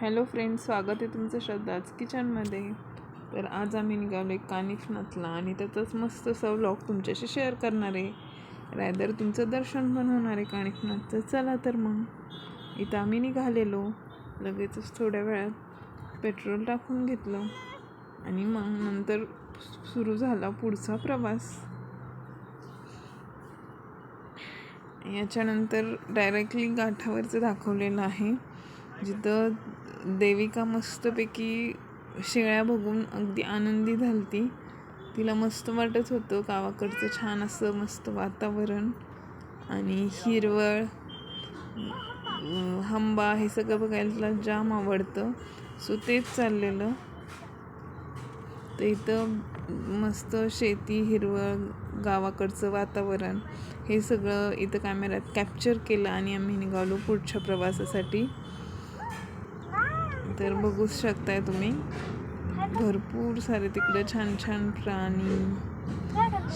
Hello friends स्वागत आहे तुमचं श्रद्धाच किचनमध्ये. तर आज आम्ही निघालो एक कानिफनाथला आणि त्याचाच मस्त असा व्लॉग तुमच्याशी शेअर करणार आहे. रायदर तुमचं दर्शन पण होणार आहे कानिफनाथचं. चला तर मग. इथं आम्ही निघालेलो. लगेचच थोड्या वेळात पेट्रोल टाकून घेतलं. आणि मग नंतर सुरू झाला पुढचा प्रवास. याच्यानंतर डायरेक्टली गाठावरचं दाखवलेलं आहे. जिथं देविका मस्तपैकी शेळ्या बघून अगदी आनंदी झालती. तिला मस्त वाटत होतं गावाकडचं छान असं मस्त वातावरण आणि हिरवळ हंबा हे सगळं बघायला तिला जाम आवडतं. सो तेच चाललेलं. तर इथं मस्त शेती हिरवळ गावाकडचं वातावरण हे सगळं इथं कॅमेऱ्यात कॅप्चर केलं आणि आम्ही निघालो पुढच्या प्रवासासाठी. तर बघूच शकताय तुम्ही. भरपूर सारे तिकडे छान छान प्राणी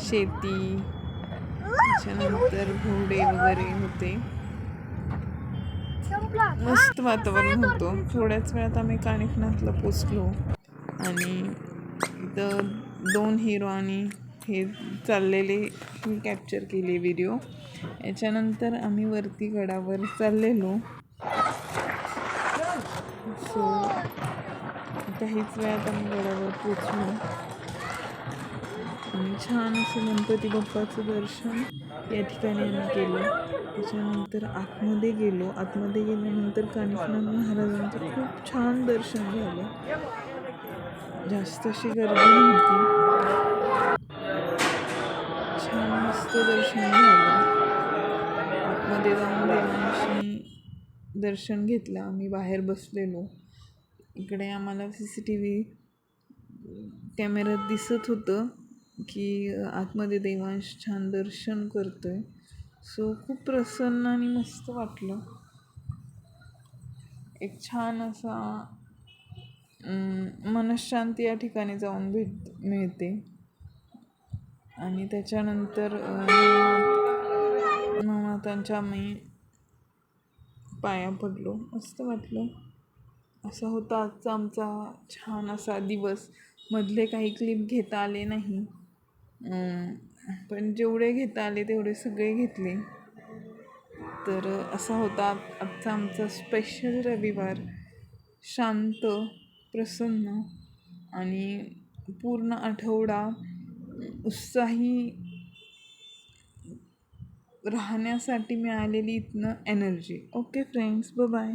शेती त्याच्यानंतर घोडे वगैरे होते. मस्त वातावरण होतं. थोड्याच वेळात आम्ही काणिकनाथला पोचलो. आणि इथं दोन हिरो आणि हे चाललेले मी कॅप्चर केले व्हिडिओ याच्यानंतर आम्ही वरती गडावर चाललेलो सो काहीच वेळात आम्ही गडावर पोचलो आणि छान असं गणपती बाप्पाचं दर्शन या ठिकाणी आम्ही केलं. त्याच्यानंतर आतमध्ये गेलो. आतमध्ये गेल्यानंतर कानिफनाथ महाराजांचं खूप छान दर्शन झालं. जास्त अशी गर्दी नव्हती. छान मस्त दर्शन झालं. आतमध्ये जाऊन देवांशी दर्शन घेतलं. आम्ही बाहेर बसलेलो. इकडे आम्हाला सी सी टी व्ही कॅमेऱ्यात दिसत होतं की आतमध्ये देवांश छान दर्शन करतो आहे सो खूप प्रसन्न आणि मस्त वाटलं. एक छान असा मनशांती मनःशांती या ठिकाणी जाऊन भेट मिळते. आणि त्याच्यानंतर अं, नवनाथांच्या आम्ही पाया पडलो. मस्त वाटलं. असा होता आजचा आमचा छान असा दिवस. मधले काही क्लिप घेता आले नाही. पण जेवढे घेता आले तेवढे सगळे घेतले. तर असा होता आजचा आमचा स्पेशल रविवार. शांत प्रसन्न आणि पूर्ण आठवडा उत्साही राहण्यासाठी मिळालेली इथनं एनर्जी ओके फ्रेंड्स ब बाय